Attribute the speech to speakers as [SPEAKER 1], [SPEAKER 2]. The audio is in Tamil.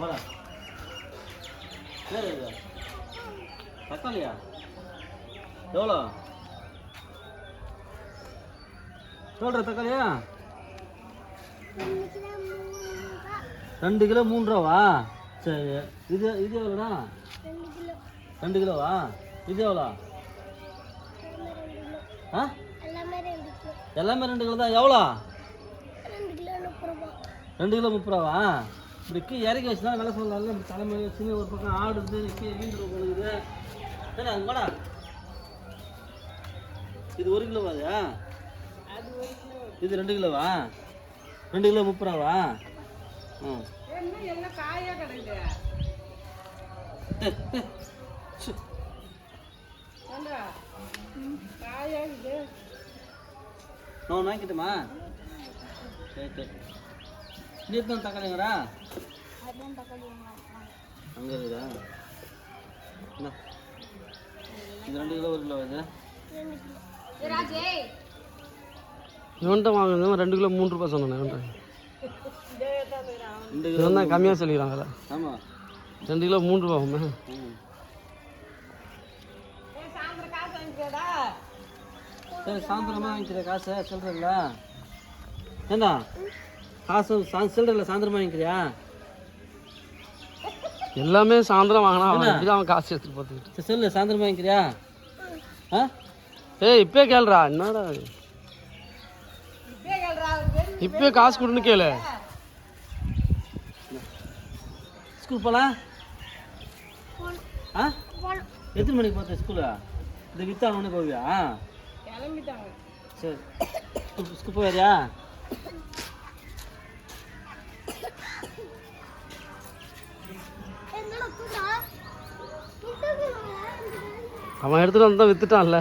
[SPEAKER 1] வாடா சரி தக்காளியா? எவ்வளோ? சொல்கிற தக்காளியா? ரெண்டு கிலோ மூணு ரூபாவா சரி இது இது எவ்வளோண்ணா ரெண்டு கிலோவா? இது எவ்வளோ? ஆ? எல்லாமே ரெண்டு கிலோ தான். எவ்வளோ? ரெண்டு கிலோ முப்பது ரூபாவா? இப்படி இறக்கி வச்சுதான் விலை சொல்லலாம்ல இப்படி தலைமை வச்சுன்னு ஒரு பக்கம் ஆடுது நிற்கி வீண்டு போகுது சரி அது வாடா இது ஒரு கிலோவா அது இது ரெண்டு கிலோவா? ரெண்டு கிலோ முப்பது ரூபாவா? ம் நான் வாங்கிக்கிட்டுமா? சரி சரி. இது எத்தனை தக்காளிங்கடா அங்கே இருக்குதா என்ன? இது ரெண்டு கிலோ ஒரு கிலோ இது?
[SPEAKER 2] இவன்கிட்ட வாங்கினது ரெண்டு கிலோ மூணு ரூபாய் சொன்னேன்
[SPEAKER 1] கிலோ
[SPEAKER 2] இவன் தான் கம்மியாக சொல்லிக்கிறாங்கல்ல
[SPEAKER 1] ஆமாம்
[SPEAKER 2] ரெண்டு கிலோ மூணு ரூபா ஆகுமே
[SPEAKER 1] ம். சரி சாயந்தரமா வாங்கிக்கிற காசை? சொல்கிறீங்களா ஏண்டா? காசு சா சில்லறையில் சாயந்தரமா வாங்கிக்கிறியா?
[SPEAKER 2] எல்லாமே சாயந்தரம் வாங்கினா அவன் எப்படி அவன் காசு எடுத்துட்டு போத்துக்கிட்டு
[SPEAKER 1] சரி சொல்லு சாயந்தரமா வாங்கிக்கிறியா? ஆ?
[SPEAKER 2] ஏய் இப்பயே கேளுடா என்னடா இது? இப்பயே காசு கொடுன்னு கேளு.
[SPEAKER 1] ஸ்கூல் போகலாம் ஆ? எத்தனை மணிக்கு பார்த்தேன் ஸ்கூலு? இந்த வித்தா அவனே போவியா? சரி. ஸ்கூல் ஸ்கூல் போவாரியா
[SPEAKER 2] அவன் எடுத்துட்டு வந்து தான் வித்துட்டான்ல.